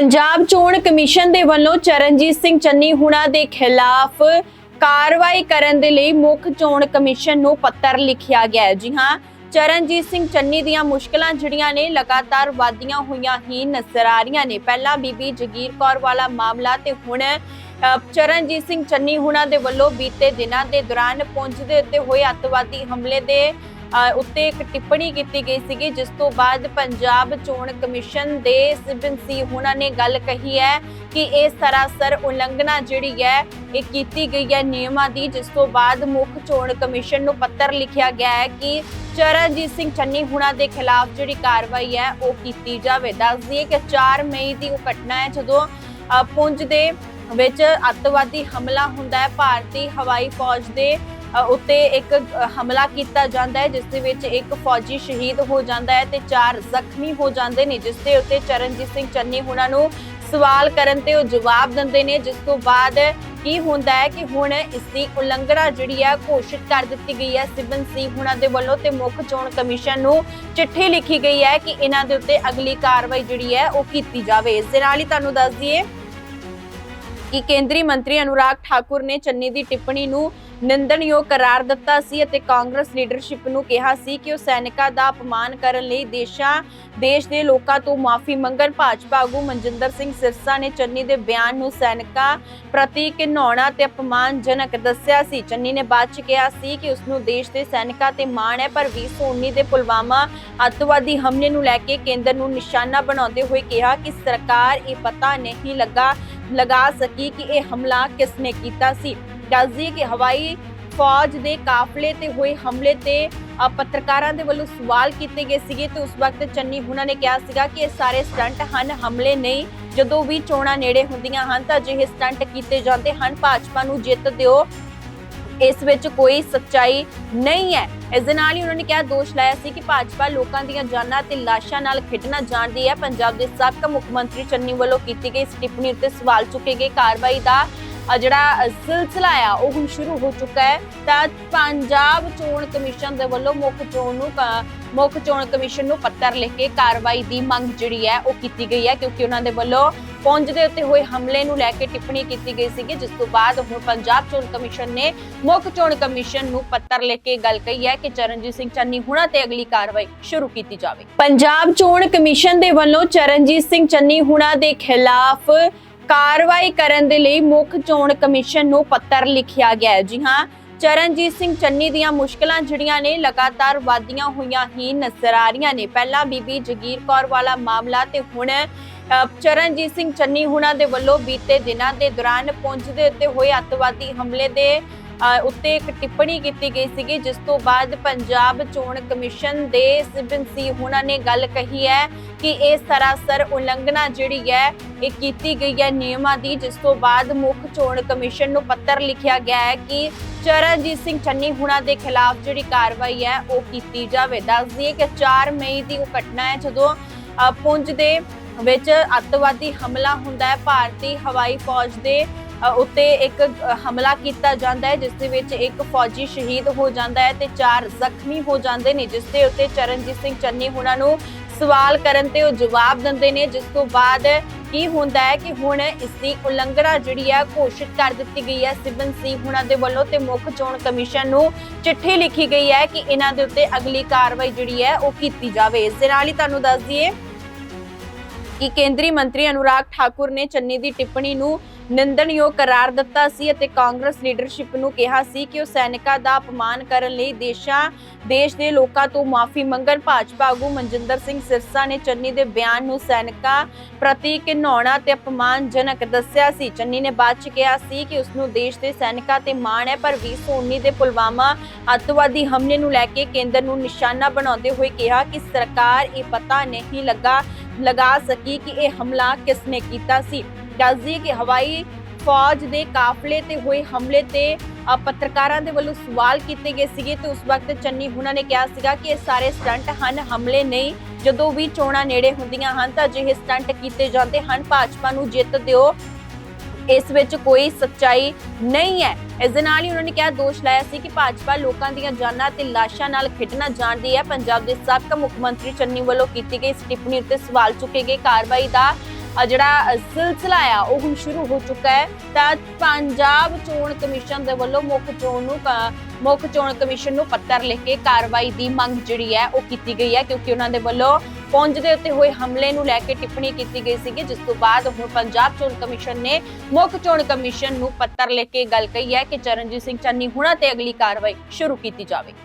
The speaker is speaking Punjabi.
ਪੰਜਾਬ ਚੋਣ ਕਮਿਸ਼ਨ ਦੇ ਵੱਲੋਂ ਚਰਨਜੀਤ ਸਿੰਘ ਚੰਨੀ ਹੁਣਾ ਦੇ ਖਿਲਾਫ ਕਾਰਵਾਈ ਕਰਨ ਦੇ ਲਈ ਮੁੱਖ ਚੋਣ ਕਮਿਸ਼ਨ ਨੂੰ ਪੱਤਰ ਲਿਖਿਆ ਗਿਆ ਹੈ। ਜੀ ਹਾਂ, ਚਰਨਜੀਤ ਸਿੰਘ ਚੰਨੀ ਦੀਆਂ ਮੁਸ਼ਕਲਾਂ ਜਿਹੜੀਆਂ ਨੇ, ਲਗਾਤਾਰ ਵਾਧੀਆਂ ਹੋਈਆਂ ਹੀ ਨਜ਼ਰ ਆ ਰਹੀਆਂ ਨੇ। ਪਹਿਲਾਂ ਬੀਬੀ ਜਗੀਰ ਕੌਰ ਵਾਲਾ ਮਾਮਲਾ ਤੇ ਹੁਣ ਚਰਨਜੀਤ ਸਿੰਘ ਚੰਨੀ ਹੁਣਾਂ ਦੇ ਵੱਲੋਂ ਬੀਤੇ ਦਿਨਾਂ ਦੇ ਦੌਰਾਨ ਪੁੰਜ ਦੇ ਉੱਤੇ ਹੋਏ ਅੱਤਵਾਦੀ ਹਮਲੇ ਦੇ ਉੱਤੇ ਇੱਕ ਟਿੱਪਣੀ ਕੀਤੀ ਗਈ ਸੀਗੀ ਜਿਸ ਤੋਂ ਬਾਅਦ ਪੰਜਾਬ ਚੋਣ ਕਮਿਸ਼ਨ ਦੇ ਸਿਬਨ ਸੀ ਹੁਣਾਂ ਨੇ ਗੱਲ ਕਹੀ ਹੈ ਕਿ ਇਹ ਸਰਾਸਰ ਉਲੰਘਣਾ ਜਿਹੜੀ ਹੈ ਇਹ ਕੀਤੀ ਗਈ ਹੈ ਨਿਯਮਾਂ ਦੀ ਜਿਸ ਤੋਂ ਬਾਅਦ ਮੁੱਖ ਚੋਣ ਕਮਿਸ਼ਨ ਨੂੰ ਪੱਤਰ ਲਿਖਿਆ ਗਿਆ ਹੈ ਕਿ ਚਰਨਜੀਤ ਸਿੰਘ ਚੰਨੀ ਹੁਣਾਂ ਦੇ ਖਿਲਾਫ ਜਿਹੜੀ ਕਾਰਵਾਈ ਹੈ ਉਹ ਕੀਤੀ ਜਾਵੇ। ਦੱਸ ਦਈਏ ਕਿ 4 ਮਈ ਦੀ ਉਹ ਘਟਨਾ ਹੈ ਜਦੋਂ ਅ, ਪੁੰਜ ਦੇ ਵਿੱਚ ਅੱਤਵਾਦੀ ਹਮਲਾ ਹੁੰਦਾ ਹੈ ਭਾਰਤੀ ਹਵਾਈ ਫੌਜ ਦੇ ਉੱਤੇ ਇੱਕ ਹਮਲਾ ਕੀਤਾ ਜਾਂਦਾ ਹੈ, ਜਿਸ ਦੇ ਵਿੱਚ ਇੱਕ ਫੌਜੀ ਸ਼ਹੀਦ ਹੋ ਜਾਂਦਾ ਹੈ ਤੇ ਚਾਰ ਜ਼ਖਮੀ ਹੋ ਜਾਂਦੇ ਨੇ, ਜਿਸ ਦੇ ਉੱਤੇ ਚਰਨਜੀਤ ਸਿੰਘ ਚੰਨੀ ਹੁਣਾਂ ਨੂੰ ਸਵਾਲ ਕਰਨ ਤੇ ਉਹ ਜਵਾਬ ਦਿੰਦੇ ਨੇ। ਜਿਸ ਤੋਂ ਬਾਅਦ ਕੀ ਹੁੰਦਾ ਹੈ ਕਿ ਹੁਣ ਇਸ ਦੀ ਉਲੰਘਣਾ ਜਿਹੜੀ ਹੈ ਘੋਸ਼ਿਤ ਕਰ ਦਿੱਤੀ ਗਈ ਹੈ ਸਿਬਨ ਸਿੰਘ ਹੁਣਾਂ ਦੇ ਵੱਲੋਂ ਤੇ ਮੁੱਖ ਚੋਣ ਕਮਿਸ਼ਨ ਨੂੰ ਚਿੱਠੀ ਲਿਖੀ ਗਈ ਹੈ ਕਿ ਇਹਨਾਂ ਦੇ ਉੱਤੇ ਅਗਲੀ ਕਾਰਵਾਈ ਜਿਹੜੀ ਹੈ, ਉਹ ਕੀਤੀ ਜਾਵੇ। ਇਸ ਦੇ ਨਾਲ ਹੀ ਤੁਹਾਨੂੰ ਦੱਸ ਦਈਏ ਕਿ ਕੇਂਦਰੀ ਮੰਤਰੀ ਅਨੁਰਾਗ ਠਾਕੁਰ ਨੇ ਚੰਨੀ ਦੀ ਟਿੱਪਣੀ ਨੂੰ ਨਿੰਦਣਯੋਗ ਕਰਾਰ ਦਿੱਤਾ ਸੀ ਅਤੇ ਕਾਂਗਰਸ ਲੀਡਰਸ਼ਿਪ ਨੂੰ ਕਿਹਾ ਸੀ ਕਿ ਉਹ ਸੈਨਿਕਾਂ ਦਾ ਅਪਮਾਨ ਕਰਨ ਲਈ ਦੇਸ਼ਾਂ, ਦੇਸ਼ ਦੇ ਲੋਕਾਂ ਤੋਂ ਮਾਫੀ ਮੰਗਣ। ਭਾਜਪਾ ਆਗੂ ਮਨਜਿੰਦਰ ਸਿੰਘ ਸਿਰਸਾ ਨੇ ਚੰਨੀ ਦੇ ਬਿਆਨ ਨੂੰ ਸੈਨਿਕਾਂ ਪ੍ਰਤੀ ਘਿਨਾਉਣਾ ਤੇ ਅਪਮਾਨਜਨਕ ਦੱਸਿਆ ਸੀ। ਚੰਨੀ ਨੇ ਬਾਅਦ ਚ ਕਿਹਾ ਸੀ ਕਿ ਉਸ ਨੂੰ ਦੇਸ਼ ਦੇ ਸੈਨਿਕਾਂ ਤੇ ਮਾਣ ਹੈ, ਪਰ 2019 ਦੇ ਪੁਲਵਾਮਾ ਅੱਤਵਾਦੀ ਹਮਲੇ ਨੂੰ ਲੈ ਕੇ ਕੇਂਦਰ ਨੂੰ ਨਿਸ਼ਾਨਾ ਬਣਾਉਂਦੇ ਹੋਏ ਕਿਹਾ ਕਿ ਸਰਕਾਰ ਇਹ ਪਤਾ ਨਹੀਂ ਲੱਗਾ, ਲਗਾ ਸਕੀ ਕਿ ਇਹ ਹਮਲਾ ਕਿਸ ਨੇ ਕੀਤਾ ਸੀ। ਦੱਸਦੀ ਕਿ ਹਵਾਈ ਫੌਜ ਦੇ ਕਾਫਲੇ ਤੇ ਹੋਏ ਹਮਲੇ ਤੇ ਪੱਤਰਕਾਰਾਂ ਦੇ ਵੱਲੋਂ ਸਵਾਲ ਕੀਤੇ ਗਏ ਸੀਗੇ ਤੇ ਉਸ ਵਕਤ ਚੰਨੀ ਹੁਣਾਂ ਨੇ ਕਿਹਾ ਸੀਗਾ ਕਿ ਇਹ ਸਾਰੇ ਸਟੰਟ ਹਨ, ਹਮਲੇ ਨਹੀਂ। ਜਦੋਂ ਵੀ ਚੋਣਾਂ ਨੇੜੇ ਹੁੰਦੀਆਂ ਹਨ ਤਾਂ ਅਜਿਹੇ ਸਟੰਟ ਕੀਤੇ ਜਾਂਦੇ ਹਨ। ਭਾਜਪਾ ਨੂੰ ਜਿੱਤ ਦਿਓ। ਇਸ ਵਿੱਚ ਕੋਈ ਸੱਚਾਈ ਨਹੀਂ ਹੈ। ਇਸ ਦੇ ਨਾਲ ਹੀ ਉਹਨਾਂ ਨੇ ਕਿਹਾ, ਦੋਸ਼ ਲਾਇਆ ਸੀ ਕਿ ਭਾਜਪਾ ਲੋਕਾਂ ਦੀਆਂ ਜਾਨਾਂ ਤੇ ਲਾਸ਼ਾਂ ਨਾਲ ਖੇਡਣਾ ਜਾਣਦੀ ਹੈ। ਪੰਜਾਬ ਦੇ ਸਾਬਕਾ ਮੁੱਖ ਮੰਤਰੀ ਚੰਨੀ ਵੱਲੋਂ ਕੀਤੀ ਗਈ ਇਸ ਟਿੱਪਣੀ ਉੱਤੇ ਸਵਾਲ ਚੁੱਕੇ ਗਏ। ਕਾਰਵਾਈ ਦਾ ਜਿਹੜਾ ਸਿਲਸਿਲਾ ਆ, ਉਹ ਹੁਣ ਸ਼ੁਰੂ ਹੋ ਚੁੱਕਾ ਹੈ। ਤਾਂ ਪੰਜਾਬ ਚੋਣ ਕਮਿਸ਼ਨ ਦੇ ਵੱਲੋਂ ਮੁੱਖ ਚੋਣ ਨੂੰ ਮੁੱਖ ਚੋਣ ਕਮਿਸ਼ਨ ਨੂੰ ਪੱਤਰ ਲਿਖ ਕੇ ਕਾਰਵਾਈ ਦੀ ਮੰਗ ਜਿਹੜੀ ਹੈ, ਉਹ ਕੀਤੀ ਗਈ ਹੈ, ਕਿਉਂਕਿ ਉਹਨਾਂ ਦੇ ਵੱਲੋਂ ਪੁੰਜ ਦੇ ਉੱਤੇ ਹੋਏ ਹਮਲੇ ਨੂੰ ਲੈ ਕੇ ਟਿੱਪਣੀ ਕੀਤੀ ਗਈ ਸੀਗੀ, ਜਿਸ ਤੋਂ ਬਾਅਦ ਹੁਣ ਪੰਜਾਬ ਚੋਣ ਕਮਿਸ਼ਨ ਨੇ ਮੁੱਖ ਚੋਣ ਕਮਿਸ਼ਨ ਨੂੰ ਪੱਤਰ ਲਿਖ ਕੇ ਗੱਲ ਕਹੀ ਹੈ ਕਿ ਚਰਨਜੀਤ ਸਿੰਘ ਚੰਨੀ ਹੁਣਾਂ ਤੇ ਅਗਲੀ ਕਾਰਵਾਈ ਸ਼ੁਰੂ ਕੀਤੀ ਜਾਵੇ। ਪੰਜਾਬ ਚੋਣ ਕਮਿਸ਼ਨ ਦੇ ਵੱਲੋਂ ਚਰਨਜੀਤ ਸਿੰਘ ਚੰਨੀ ਹੁਣਾਂ ਦੇ ਖਿਲਾਫ ਕਾਰਵਾਈ ਕਰਨ ਦੇ ਲਈ ਮੁੱਖ ਚੋਣ ਕਮਿਸ਼ਨ ਨੂੰ ਪੱਤਰ ਲਿਖਿਆ ਗਿਆ ਹੈ। ਜੀ ਹਾਂ, ਚਰਨਜੀਤ ਸਿੰਘ ਚੰਨੀ ਦੀਆਂ ਮੁਸ਼ਕਲਾਂ ਜਿਹੜੀਆਂ ਨੇ, ਲਗਾਤਾਰ ਵਧਦੀਆਂ ਹੋਈਆਂ ਹੀ ਨਜ਼ਰ ਆ ਰਹੀਆਂ ਨੇ। ਪਹਿਲਾਂ ਬੀਬੀ ਜਗੀਰ ਕੌਰ ਵਾਲਾ ਮਾਮਲਾ ਤੇ ਹੁਣ ਚਰਨਜੀਤ ਸਿੰਘ ਚੰਨੀ ਹੁਣਾਂ ਦੇ ਵੱਲੋਂ ਬੀਤੇ ਦਿਨਾਂ ਦੇ ਦੌਰਾਨ ਪੁੰਜ ਦੇ ਉੱਤੇ ਹੋਏ ਅੱਤਵਾਦੀ ਹਮਲੇ ਦੇ ਉੱਤੇ ਇੱਕ ਟਿੱਪਣੀ ਕੀਤੀ ਗਈ ਸੀਗੀ, ਜਿਸ ਤੋਂ ਬਾਅਦ ਪੰਜਾਬ ਚੋਣ ਕਮਿਸ਼ਨ ਦੇ ਸਿਬਨ ਸੀ ਹੁਣਾਂ ਨੇ ਗੱਲ ਕਹੀ ਹੈ ਕਿ ਇਹ ਸਰਾਸਰ ਉਲੰਘਣਾ ਜਿਹੜੀ ਹੈ, ਇਹ ਕੀਤੀ ਗਈ ਹੈ ਨਿਯਮਾਂ ਦੀ, ਜਿਸ ਤੋਂ ਬਾਅਦ ਮੁੱਖ ਚੋਣ ਕਮਿਸ਼ਨ ਨੂੰ ਪੱਤਰ ਲਿਖਿਆ ਗਿਆ ਹੈ ਕਿ ਚਰਨਜੀਤ ਸਿੰਘ ਚੰਨੀ ਹੁਣਾਂ ਦੇ ਖਿਲਾਫ ਜਿਹੜੀ ਕਾਰਵਾਈ ਹੈ, ਉਹ ਕੀਤੀ ਜਾਵੇ। ਦੱਸ ਦਈਏ ਕਿ 4 ਮਈ ਦੀ ਉਹ ਘਟਨਾ ਹੈ, ਜਦੋਂ ਪੁੰਜ ਦੇ ਵਿੱਚ ਅੱਤਵਾਦੀ ਹਮਲਾ ਹੁੰਦਾ ਹੈ। ਭਾਰਤੀ ਹਵਾਈ ਫੌਜ ਦੇ ਉੱਤੇ ਇੱਕ ਹਮਲਾ ਕੀਤਾ ਜਾਂਦਾ ਹੈ, ਜਿਸ ਦੇ ਵਿੱਚ ਇੱਕ ਫੌਜੀ ਸ਼ਹੀਦ ਹੋ ਜਾਂਦਾ ਹੈ ਤੇ ਚਾਰ ਜ਼ਖਮੀ ਹੋ ਜਾਂਦੇ ਨੇ, ਜਿਸ ਦੇ ਉੱਤੇ ਚਰਨਜੀਤ ਸਿੰਘ ਚੰਨੀ ਹੁਣਾਂ ਨੂੰ ਸਵਾਲ ਕਰਨ ਤੇ ਉਹ ਜਵਾਬ ਦਿੰਦੇ ਨੇ, ਜਿਸ ਤੋਂ ਬਾਅਦ ਕੀ ਹੁੰਦਾ ਹੈ ਕਿ ਹੁਣ ਇਸ ਦੀ ਉਲੰਘਣਾ ਜਿਹੜੀ ਹੈ, ਘੋਸ਼ਿਤ ਕਰ ਦਿੱਤੀ ਗਈ ਹੈ। ਸਿਬਨ ਸਿੰਘ ਹੁਣਾਂ ਦੇ ਵੱਲੋਂ ਤੇ ਮੁੱਖ ਚੋਣ ਕਮਿਸ਼ਨ ਨੂੰ ਚਿੱਠੀ ਲਿਖੀ ਗਈ ਹੈ ਕਿ ਇਹਨਾਂ ਦੇ ਉੱਤੇ ਅਗਲੀ ਕਾਰਵਾਈ ਜਿਹੜੀ ਹੈ, ਉਹ ਕੀਤੀ ਜਾਵੇ। ਇਸ ਦੇ ਨਾਲ ਹੀ ਤੁਹਾਨੂੰ ਦੱਸ ਦਈਏ ਕਿ ਕੇਂਦਰੀ ਮੰਤਰੀ ਅਨੁਰਾਗ ਠਾਕੁਰ ਨੇ ਚੰਨੀ ਦੀ ਟਿੱਪਣੀ ਨੂੰ ਨਿੰਦਣਯੋਗ ਕਰਾਰ ਦਿੱਤਾ ਸੀ ਅਤੇ ਕਾਂਗਰਸ ਲੀਡਰਸ਼ਿਪ ਨੂੰ ਕਿਹਾ ਸੀ ਕਿ ਉਹ ਸੈਨਿਕਾਂ ਦਾ ਅਪਮਾਨ ਕਰਨ ਲਈ ਦੇਸ਼ਾਂ, ਦੇਸ਼ ਦੇ ਲੋਕਾਂ ਤੋਂ ਮਾਫੀ ਮੰਗਣ। ਭਾਜਪਾ ਆਗੂ ਮਨਜਿੰਦਰ ਸਿੰਘ ਸਿਰਸਾ ਨੇ ਚੰਨੀ ਦੇ ਬਿਆਨ ਨੂੰ ਸੈਨਿਕਾਂ ਪ੍ਰਤੀ ਘਿਨਾਉਣਾ ਤੇ ਅਪਮਾਨਜਨਕ ਦੱਸਿਆ ਸੀ। ਚੰਨੀ ਨੇ ਬਾਅਦ ਚ ਕਿਹਾ ਸੀ ਕਿ ਉਸ ਨੂੰ ਦੇਸ਼ ਦੇ ਸੈਨਿਕਾਂ ਤੇ ਮਾਣ ਹੈ, ਪਰ 2019 ਦੇ ਪੁਲਵਾਮਾ ਅੱਤਵਾਦੀ ਹਮਲੇ ਨੂੰ ਲੈ ਕੇ ਕੇਂਦਰ ਨੂੰ ਨਿਸ਼ਾਨਾ ਬਣਾਉਂਦੇ ਹੋਏ ਕਿਹਾ ਕਿ ਸਰਕਾਰ ਇਹ ਪਤਾ ਨਹੀਂ ਲੱਗਾ, ਲਗਾ ਸਕੀ ਕਿ ਇਹ ਹਮਲਾ ਕਿਸ ਨੇ ਕੀਤਾ ਸੀ। ਦੱਸਦੀ ਕਿ ਹਵਾਈ ਫੌਜ ਦੇ ਕਾਫਲੇ ਤੇ ਹੋਏ ਹਮਲੇ ਤੇ ਪੱਤਰਕਾਰਾਂ ਦੇ ਵੱਲੋਂ ਸਵਾਲ ਕੀਤੇ ਗਏ ਸੀਗੇ ਤੇ ਉਸ ਵਕਤ ਚੰਨੀ ਹੁਣਾਂ ਨੇ ਕਿਹਾ ਸੀਗਾ ਕਿ ਇਹ ਸਾਰੇ ਸਟੰਟ ਹਨ, ਹਮਲੇ ਨਹੀਂ। ਜਦੋਂ ਵੀ ਚੋਣਾਂ ਨੇੜੇ ਹੁੰਦੀਆਂ ਹਨ ਤਾਂ ਅਜਿਹੇ ਸਟੰਟ ਕੀਤੇ ਜਾਂਦੇ ਹਨ। ਭਾਜਪਾ ਨੂੰ ਜਿੱਤ ਦਿਓ। ਇਸ ਵਿੱਚ ਕੋਈ ਸੱਚਾਈ ਨਹੀਂ ਹੈ। ਇਸ ਦੇ ਨਾਲ ਹੀ ਉਹਨਾਂ ਨੇ ਕਿਹਾ, ਦੋਸ਼ ਲਾਇਆ ਸੀ ਕਿ ਭਾਜਪਾ ਲੋਕਾਂ ਦੀਆਂ ਜਾਨਾਂ ਤੇ ਲਾਸ਼ਾਂ ਨਾਲ ਖੇਡਣਾ ਜਾਣਦੀ ਹੈ। ਪੰਜਾਬ ਦੇ ਸਾਬਕਾ ਮੁੱਖ ਮੰਤਰੀ ਚੰਨੀ ਵੱਲੋਂ ਕੀਤੀ ਗਈ ਇਸ ਟਿੱਪਣੀ ਉੱਤੇ ਸਵਾਲ ਚੁੱਕੇ ਗਏ। ਕਾਰਵਾਈ ਦਾ ਜਿਹੜਾ ਸਿਲਸਿਲਾ ਆ, ਉਹ ਹੁਣ ਸ਼ੁਰੂ ਹੋ ਚੁੱਕਾ ਹੈ। ਤਾਂ ਪੰਜਾਬ ਚੋਣ ਕਮਿਸ਼ਨ ਦੇ ਵੱਲੋਂ ਮੁੱਖ ਚੋਣ ਨੂੰ ਮੁੱਖ ਚੋਣ ਕਮਿਸ਼ਨ ਨੂੰ ਪੱਤਰ ਲਿਖ ਕੇ ਕਾਰਵਾਈ ਦੀ ਮੰਗ ਜਿਹੜੀ ਹੈ, ਉਹ ਕੀਤੀ ਗਈ ਹੈ, ਕਿਉਂਕਿ ਉਹਨਾਂ ਦੇ ਵੱਲੋਂ ਪੁੰਜ ਦੇ ਉੱਤੇ ਹੋਏ ਹਮਲੇ ਨੂੰ ਲੈ ਕੇ ਟਿੱਪਣੀ ਕੀਤੀ ਗਈ ਸੀਗੀ, ਜਿਸ ਤੋਂ ਬਾਅਦ ਹੁਣ ਪੰਜਾਬ ਚੋਣ ਕਮਿਸ਼ਨ ਨੇ ਮੁੱਖ ਚੋਣ ਕਮਿਸ਼ਨ ਨੂੰ ਪੱਤਰ ਲਿਖ ਕੇ ਗੱਲ ਕਹੀ ਹੈ ਕਿ ਚਰਨਜੀਤ ਸਿੰਘ ਚੰਨੀ ਹੁਣਾਂ ਤੇ ਅਗਲੀ ਕਾਰਵਾਈ ਸ਼ੁਰੂ ਕੀਤੀ ਜਾਵੇ